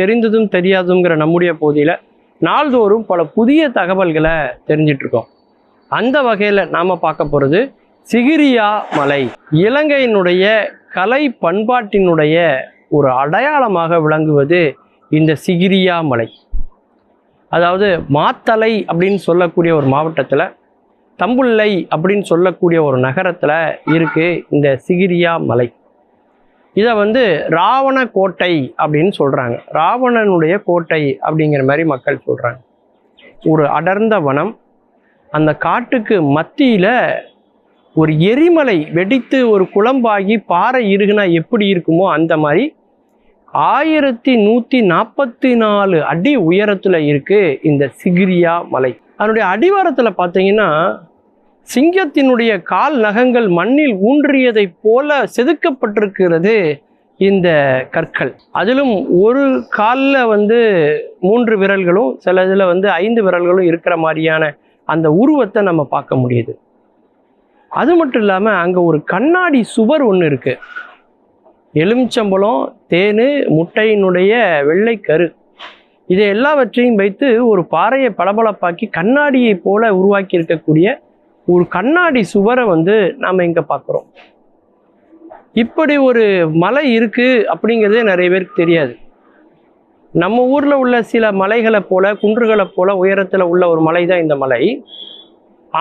தெரிந்ததும் தெரியாதுங்கிற நம்முடைய பகுதியில் நாள்தோறும் பல புதிய தகவல்களை தெரிஞ்சிட்ருக்கோம். அந்த வகையில் நாம் பார்க்க போகிறது சிகிரியா மலை. இலங்கையினுடைய கலை பண்பாட்டினுடைய ஒரு அடையாளமாக விளங்குவது இந்த சிகிரியா மலை. அதாவது மாத்தலை அப்படின்னு சொல்லக்கூடிய ஒரு மாவட்டத்தில் தம்புள்ளை அப்படின்னு சொல்லக்கூடிய ஒரு நகரத்தில் இருக்குது இந்த சிகிரியா மலை. இதை வந்து ராவண கோட்டை அப்படின்னு சொல்கிறாங்க ராவணனுடைய கோட்டை அப்படிங்கிற மாதிரி மக்கள் சொல்கிறாங்க ஒரு அடர்ந்த வனம் அந்த காட்டுக்கு மத்தியில் ஒரு எரிமலை வெடித்து ஒரு குழம்பாகி பாறை இருகுனா எப்படி இருக்குமோ அந்த மாதிரி ஆயிரத்தி நூற்றி நாற்பத்தி நாலு அடி உயரத்தில் இருக்குது இந்த சிகிரியா மலை. அதனுடைய அடிவாரத்தில் பார்த்தீங்கன்னா சிங்கத்தினுடைய கால் நகங்கள் மண்ணில் ஊன்றியதைப் போல செதுக்கப்பட்டிருக்கிறது இந்த கற்கள். அதிலும் ஒரு காலில் வந்து மூன்று விரல்களும் சில இதில் வந்து ஐந்து விரல்களும் இருக்கிற மாதிரியான அந்த உருவத்தை நம்ம பார்க்க முடியுது. அது மட்டும் இல்லாமல் அங்கே ஒரு கண்ணாடி சுவர் ஒன்று இருக்குது எலுமிச்சம்பழம் தேனு முட்டையினுடைய வெள்ளைக்கரு இதை எல்லாவற்றையும் வைத்து ஒரு பாறையை பளபளப்பாக்கி கண்ணாடியை போல உருவாக்கி இருக்கக்கூடிய ஒரு கண்ணாடி சுவரை வந்து நாம் இங்கே பார்க்குறோம் இப்படி ஒரு மலை இருக்குது அப்படிங்கிறதே நிறைய பேருக்கு தெரியாது. நம்ம ஊரில் உள்ள சில மலைகளை போல குன்றுகளை போல உயரத்தில் உள்ள ஒரு மலை தான் இந்த மலை.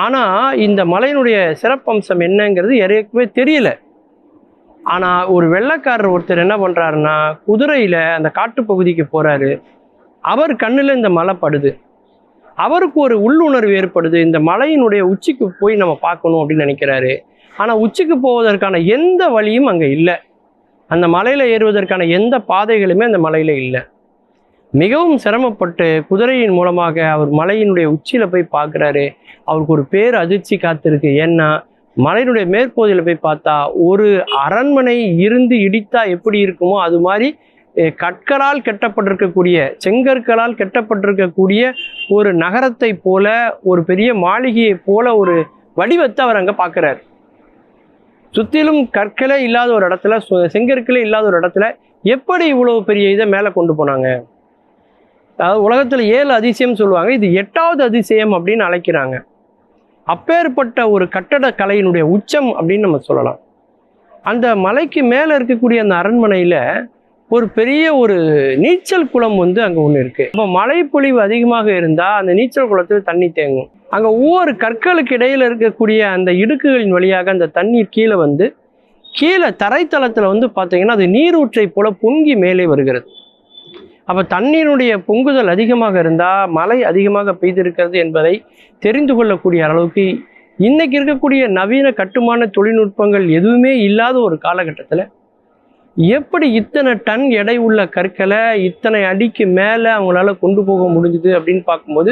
ஆனால் இந்த மலையினுடைய சிறப்பம்சம் என்னங்கிறது யாருக்குமே தெரியல. ஆனால் ஒரு வெள்ளைக்காரர் ஒருத்தர் என்ன பண்ணுறாருன்னா குதிரையில் அந்த காட்டுப்பகுதிக்கு போகிறாரு அவர் கண்ணில் இந்த மலை படுது. அவருக்கு ஒரு உள்ளுணர்வு ஏற்படுது. இந்த மலையினுடைய உச்சிக்கு போய் நம்ம பார்க்கணும் அப்படின்னு நினைக்கிறாரு. ஆனால் உச்சிக்கு போவதற்கான எந்த வழியும் அங்கே இல்லை. அந்த மலையில் ஏறுவதற்கான எந்த பாதைகளுமே அந்த மலையில் இல்லை. மிகவும் சிரமப்பட்டு குதிரையின் மூலமாக அவர் மலையினுடைய உச்சியில் போய் பார்க்குறாரு. அவருக்கு ஒரு பேர் அதிர்ச்சி காத்திருக்கு. ஏன்னா மலையினுடைய மேற்பகுதியில் போய் பார்த்தா ஒரு அரண்மனை இருந்து இடித்தா எப்படி இருக்குமோ அது மாதிரி கற்களால் கெட்டப்பட்டிருக்கக்கூடிய செங்கற்களால் கெட்டப்பட்டிருக்கக்கூடிய ஒரு நகரத்தை போல ஒரு பெரிய மாளிகையை போல ஒரு வடிவத்தை அவர் அங்கே பார்க்குறாரு. சுற்றிலும் கற்களே இல்லாத ஒரு இடத்துல சு- செங்கற்களே இல்லாத ஒரு இடத்துல எப்படி இவ்வளோ பெரிய இதை மேலே கொண்டு போனாங்க? அதாவது உலகத்தில் ஏழு அதிசயம் சொல்லுவாங்க. இது எட்டாவது அதிசயம் அப்படின்னு அழைக்கிறாங்க. அப்பேற்பட்ட ஒரு கட்டட கலையினுடைய உச்சம் அப்படின்னு நம்ம சொல்லலாம். அந்த மலைக்கு மேலே இருக்கக்கூடிய அந்த அரண்மனையில் ஒரு பெரிய ஒரு நீச்சல் குளம் வந்து அங்கே ஒன்று இருக்குது இப்போ மழைப்பொழிவு அதிகமாக இருந்தால் அந்த நீச்சல் குளத்தில் தண்ணி தேங்கும். அங்கே ஒவ்வொரு கற்களுக்கு இடையில இருக்கக்கூடிய அந்த இடுக்குகளின் வழியாக அந்த தண்ணீர் கீழே வந்து கீழே தரைத்தளத்தில் வந்து பார்த்திங்கன்னா அது நீரூற்றை போல பொங்கி மேலே வருகிறது. அப்போ தண்ணீருடைய பொங்குதல் அதிகமாக இருந்தால் மழை அதிகமாக பெய்திருக்கிறது என்பதை தெரிந்து கொள்ளக்கூடிய அளவுக்கு இன்னைக்கு இருக்கக்கூடிய நவீன கட்டுமான தொழில்நுட்பங்கள் எதுவுமே இல்லாத ஒரு காலகட்டத்தில் எப்படி இத்தனை டன் எடை உள்ள கற்களை இத்தனை அடிக்கு மேலே அவங்களால கொண்டு போக முடிஞ்சுது அப்படின்னு பார்க்கும்போது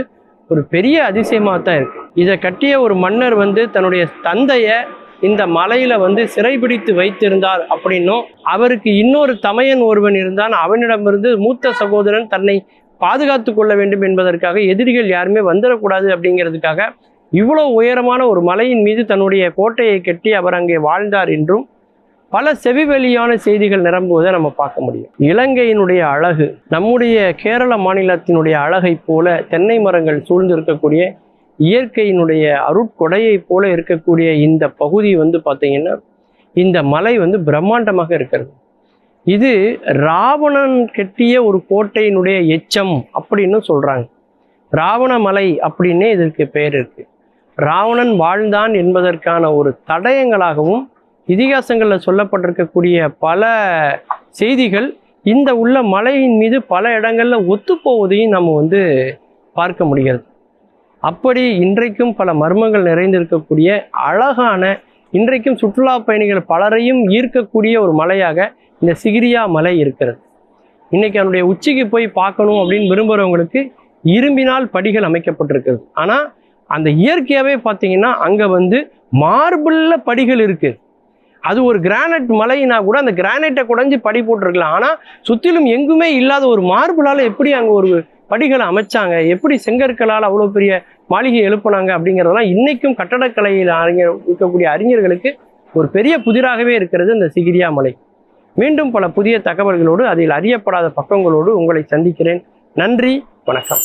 ஒரு பெரிய அதிசயமாக தான் இருக்கு. இதை கட்டிய ஒரு மன்னர் வந்து தன்னுடைய தந்தையை இந்த மலையில வந்து சிறைபிடித்து வைத்திருந்தார் அப்படின்னும் அவருக்கு இன்னொரு தமையன் ஒருவன் இருந்தான் அவனிடமிருந்து மூத்த சகோதரன் தன்னை பாதுகாத்து கொள்ள வேண்டும் என்பதற்காக எதிரிகள் யாருமே வந்துடக்கூடாது அப்படிங்கிறதுக்காக இவ்வளோ உயரமான ஒரு மலையின் மீது தன்னுடைய கோட்டையை கட்டி அவர் அங்கே வாழ்ந்தார் என்றும் பல செவிவெளியான செய்திகள் நிரம்புவதை நம்ம பார்க்க முடியும். இலங்கையினுடைய அழகு நம்முடைய கேரள மாநிலத்தினுடைய அழகை போல தென்னை மரங்கள் சூழ்ந்து இருக்கக்கூடிய இயற்கையினுடைய அருட்கொடையை போல இருக்கக்கூடிய இந்த பகுதி வந்து பார்த்தீங்கன்னா இந்த மலை வந்து பிரம்மாண்டமாக இருக்கிறது. இது ராவணன் கெட்டிய ஒரு கோட்டையினுடைய எச்சம் அப்படின்னு சொல்கிறாங்க ராவண மலை அப்படின்னே இதற்கு பெயர் இருக்கு. ராவணன் வாழ்ந்தான் என்பதற்கான ஒரு தடயங்களாகவும் இதிகாசங்களில் சொல்லப்பட்டிருக்கக்கூடிய பல செய்திகள் இந்த உள்ள மலையின் மீது பல இடங்களில் ஒத்துப்போவதையும் நம்ம வந்து பார்க்க முடிகிறது. அப்படி இன்றைக்கும் பல மர்மங்கள் நிறைந்திருக்கக்கூடிய அழகான இன்றைக்கும் சுற்றுலா பயணிகள் பலரையும் ஈர்க்கக்கூடிய ஒரு மலையாக இந்த சிகிரியா மலை இருக்கிறது. இன்றைக்கி அதனுடைய உச்சிக்கு போய் பார்க்கணும் அப்படின்னு விரும்புகிறவங்களுக்கு இரும்பினால் படிகள் அமைக்கப்பட்டிருக்கிறது. ஆனால் அந்த இயற்கையாகவே பார்த்தீங்கன்னா அங்கே வந்து மார்பிளில் படிகள் இருக்குது அது ஒரு கிரானைட் மலைனா கூட அந்த கிரானைட்டை குடஞ்சி படி போட்டிருக்கலாம். ஆனால் சுற்றிலும் எங்குமே இல்லாத ஒரு மார்பிளால் எப்படி அங்கே ஒரு படிகளை அமைச்சாங்க? எப்படி செங்கற்களால் அவ்வளோ பெரிய மாளிகை எழுப்புனாங்க? அப்படிங்கிறதெல்லாம் இன்னைக்கும் கட்டடக்கலையில் அறிஞர் இருக்கக்கூடிய அறிஞர்களுக்கு ஒரு பெரிய புதிராகவே இருக்கிறது இந்த சிகிரியா மலை. மீண்டும் பல புதிய தகவல்களோடு அதில் அறியப்படாத பக்கங்களோடு உங்களை சந்திக்கிறேன். நன்றி வணக்கம்.